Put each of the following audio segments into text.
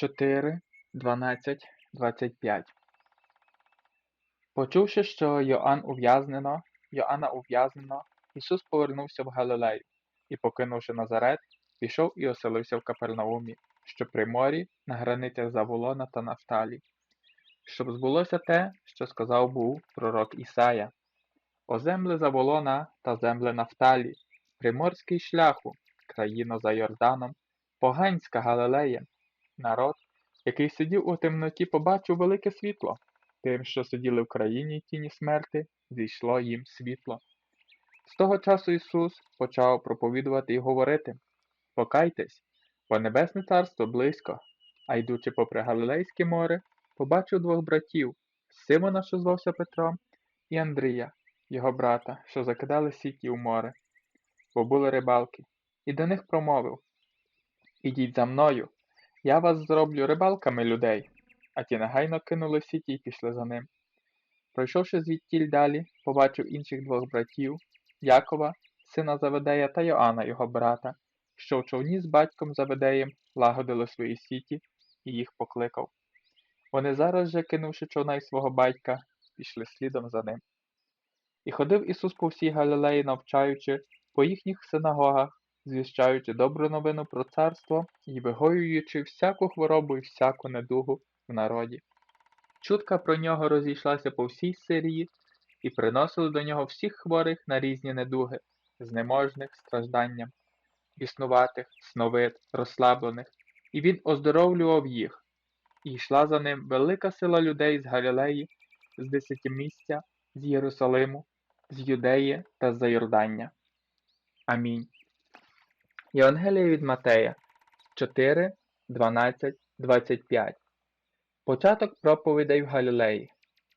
4, 12, 25 Почувши, що Йоанн ув'язнено, Йоанна ув'язнено, Ісус повернувся в Галилею і, покинувши Назарет, пішов і оселився в Капернаумі, що при морі на границях Заволона та Нафталі, щоб збулося те, що сказав був пророк Ісая. О земле Заволона та земле Нафталі, приморський шляху, країно за Йорданом, поганська Галилея, народ, який сидів у темноті, побачив велике світло. Тим, що сиділи в країні тіні смерти, зійшло їм світло. З того часу Ісус почав проповідувати і говорити Покайтесь, бо Небесне Царство близько, а йдучи попри Галилейське море, побачив двох братів Симона, що звався Петром, і Андрія, його брата, що закидали сіті в море, бо були рибалки, і до них промовив Ідіть за мною, я вас зроблю рибалками людей. А ті негайно кинули сіті й пішли за ним. Пройшовши звідтіль далі, побачив інших двох братів Якова, сина Заведея та Йоанна, його брата, що в човні з батьком Заведеєм лагодили свої сіті і їх покликав. Вони зараз же, кинувши човна й свого батька, пішли слідом за ним. І ходив Ісус по всій Галилеї, навчаючи по їхніх синагогах, звіщаючи добру новину про царство і вигоюючи всяку хворобу і всяку недугу в народі. Чутка про нього розійшлася по всій Сирії, і приносили до нього всіх хворих на різні недуги, знеможних стражданням, біснуватих, сновид, розслаблених, і він оздоровлював їх. І йшла за ним велика сила людей з Галілеї, з десятимістя, з Єрусалиму, з Юдеї та з Йордання. Амінь. Євангелія від Матея 4, 12, 25 Початок проповідей в Галілеї.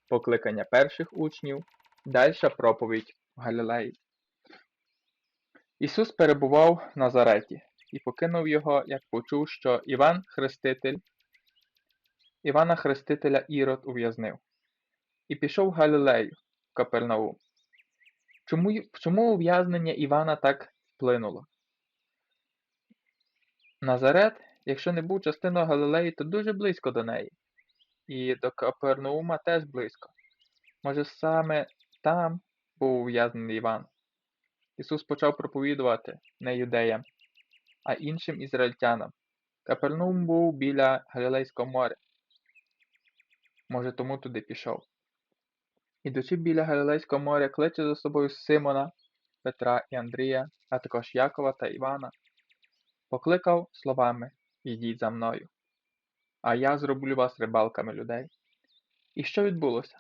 Покликання перших учнів. Дальша проповідь в Галілеї. Ісус перебував в Назареті і покинув його, як почув, що Іван Хреститель, Івана Хрестителя Ірод ув'язнив, і пішов в Галілею, в Капернаум. Чому, чому ув'язнення Івана так вплинуло? Назарет, якщо не був частиною Галилеї, то дуже близько до неї і до Капернаума теж близько. Може, саме там був ув'язнений Іван. Ісус почав проповідувати не юдеям, а іншим ізраїльтянам. Капернаум був біля Галілейського моря. Може, тому туди пішов. Ідучи біля Галілейського моря, кличе за собою Симона, Петра і Андрія, а також Якова та Івана. Покликав словами Ідіть за мною а я зроблю вас рибалками людей. І що відбулося?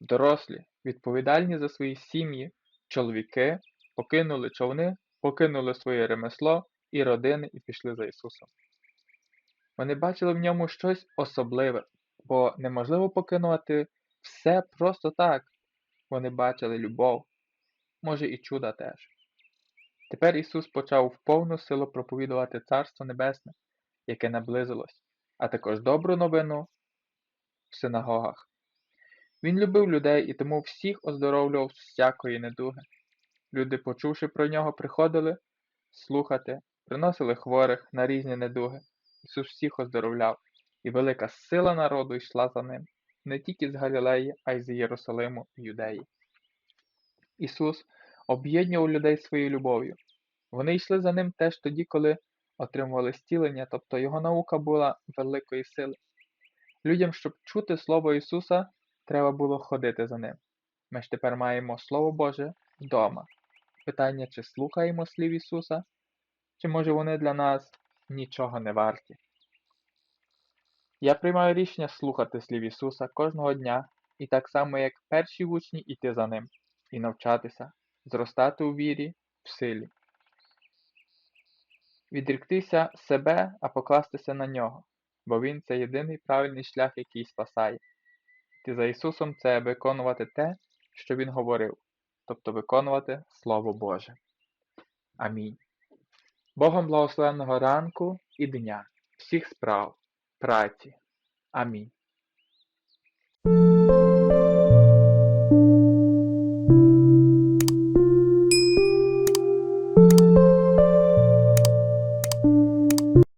Дорослі, відповідальні за свої сім'ї, чоловіки покинули човни, покинули своє ремесло і родини і пішли за Ісусом. Вони бачили в ньому щось особливе, бо неможливо покинути все просто так. Вони бачили любов, може і чуда теж. Тепер Ісус почав в повну силу проповідувати Царство Небесне, яке наблизилось, а також добру новину в синагогах. Він любив людей і тому всіх оздоровлював з всякої недуги. Люди, почувши про нього, приходили слухати, приносили хворих на різні недуги. Ісус всіх оздоровляв, і велика сила народу йшла за ним, не тільки з Галілеї, а й з Єрусалиму і Юдеї. Ісус об'єднував людей своєю любов'ю. Вони йшли за ним теж тоді, коли отримували зцілення, тобто його наука була великої сили. Людям, щоб чути Слово Ісуса, треба було ходити за ним. Ми ж тепер маємо Слово Боже вдома. Питання, чи слухаємо слів Ісуса, чи може вони для нас нічого не варті. Я приймаю рішення слухати слів Ісуса кожного дня і так само, як перші учні, йти за Ним, і навчатися, зростати у вірі, в силі відріктися себе, а покластися на нього. бо Він це єдиний правильний шлях, який спасає. Йти за Ісусом це виконувати те, що Він говорив, тобто виконувати Слово Боже. Амінь. Богом благословенного ранку і дня, всіх справ, праці. Амінь.